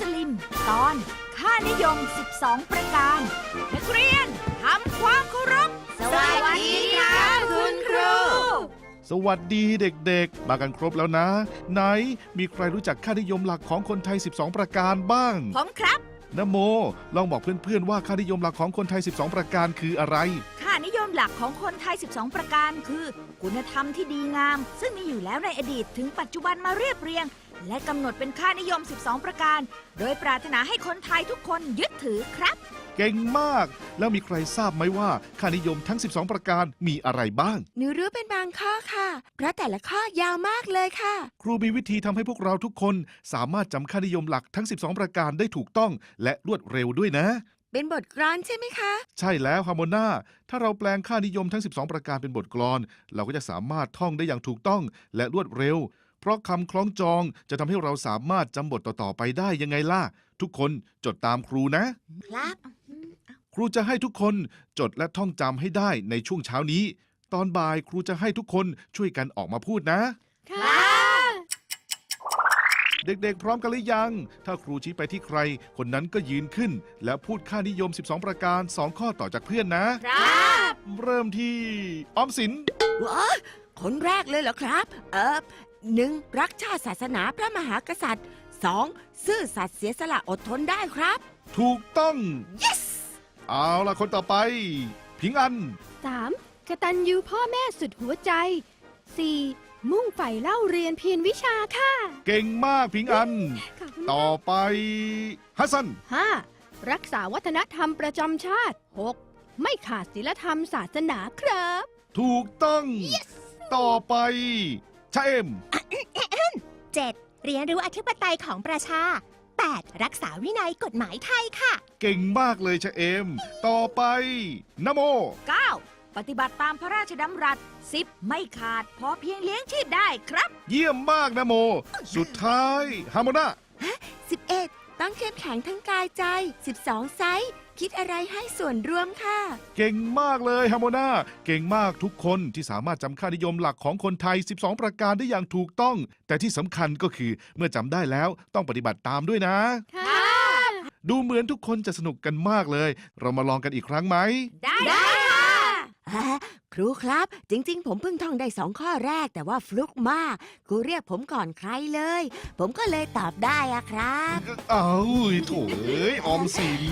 สลิม ตอน ค่านิยม 12 ประการ นักเรียนทำความเคารพสวัสดีครับคุณครู สวัสดีเด็กๆ มากันครบแล้วนะ ไหนมีใครรู้จักค่านิยมหลักของคนไทย 12 ประการบ้างผมครับนะโม ลองบอกเพื่อนๆว่าค่านิยมหลักของคนไทย 12 ประการคืออะไรค่านิยมหลักของคนไทย 12 ประการคือ คุณธรรมที่ดีงาม ซึ่งมีอยู่แล้วในอดีตถึงปัจจุบันมาเรียบเรียง และกำหนดเป็นค่านิยม 12 ประการ โดยปรารถนาให้คนไทยทุกคนยึดถือครับ เก่งมาก แล้วมีใครทราบไหมว่าค่านิยมทั้ง 12 ประการมีอะไรบ้าง หนูรู้เป็นบางข้อค่ะ เพราะแต่ละข้อยาวมากเลยค่ะ ครูมีวิธีทำให้พวกเราทุกคนสามารถจำค่านิยมหลักทั้ง 12 ประการได้ถูกต้อง และรวดเร็วด้วยนะ เป็นบทกลอนใช่ไหมคะ ใช่แล้วฮาร์โมนาถ้าเราแปลงค่านิยมทั้ง 12 ประการเป็นบทกลอน เราก็จะสามารถท่องได้อย่างถูกต้องและรวดเร็วเพ ราะคำคล้องจองจะทำให้เราสามารถจำบทต่อๆไปได้ยังไงล่ะ ทุกคนจดตามครูนะ ครับ ครูจะให้ทุกคนจดและท่องจำให้ได้ในช่วงเช้านี้ ตอนบ่ายครูจะให้ทุกคนช่วยกันออกมาพูดนะค่ะเด็กๆ พร้อมกันหรือยัง ถ้าครูชี้ไปที่ใคร คนนั้นก็ยืนขึ้น แล้วพูดค่านิยม 12 ประการ 2 ข้อต่อจากเพื่อนนะ ครับเริ่มที่ออมสินว้าคนแรกเลยเหรอครับ เออ หนึ่งรักชาติศาสนาพระมหากษัตริย์สองซื่อสัตย์เสียสละอดทนได้ครับ ถูกต้อง yes เอาล่ะคนต่อไป พิงอัน 3. กตัญญูพ่อแม่สุดหัวใจ 4. มุ่งใฝ่เล่าเรียนเพียรวิชาค่ะเก่งมากพิงอัน ขอบคุณต่อไปฮัสซัน 5. รักษาวัฒนธรรมประจำชาติ 6. ไม่ขาดศีลธรรมศาสนาครับ ถูกต้อง ต่อไปชาเอม 7. เรียนรู้อธิปไตยของประชา 8. รักษาวินัยกฎหมายไทยค่ะ เก่งมากเลยชาเอม ต่อไปนโม 9. ปฏิบัติตามพระราชดำรัส 10. ไม่ขาดพอเพียงเลี้ยงชีพได้ครับ เยี่ยมมากนะโม สุดท้ายฮาร์โมนา11 ต้องเข้มแข็งทั้งกายใจ 12 ไซส์ คิดอะไรให้ส่วนรวมค่ะ เก่งมากเลยฮาร์โมนาเก่งมากทุกคนที่สามารถจำค่านิยมหลักของคนไทย 12 ประการได้อย่างถูกต้อง แต่ที่สำคัญก็คือเมื่อจำได้แล้วต้องปฏิบัติตามด้วยนะค่ะดูเหมือนทุกคนจะสนุกกันมากเลย เรามาลองกันอีกครั้งไหม ได้อ่า ครูครับ จริง ๆ ผมเพิ่งท่องได้สองข้อแรก แต่ว่าฟลุกมากครูเรียกผมก่อนใครเลย ผมก็เลยตอบได้อะครับ เอ้าโถเอ้ยออมสิน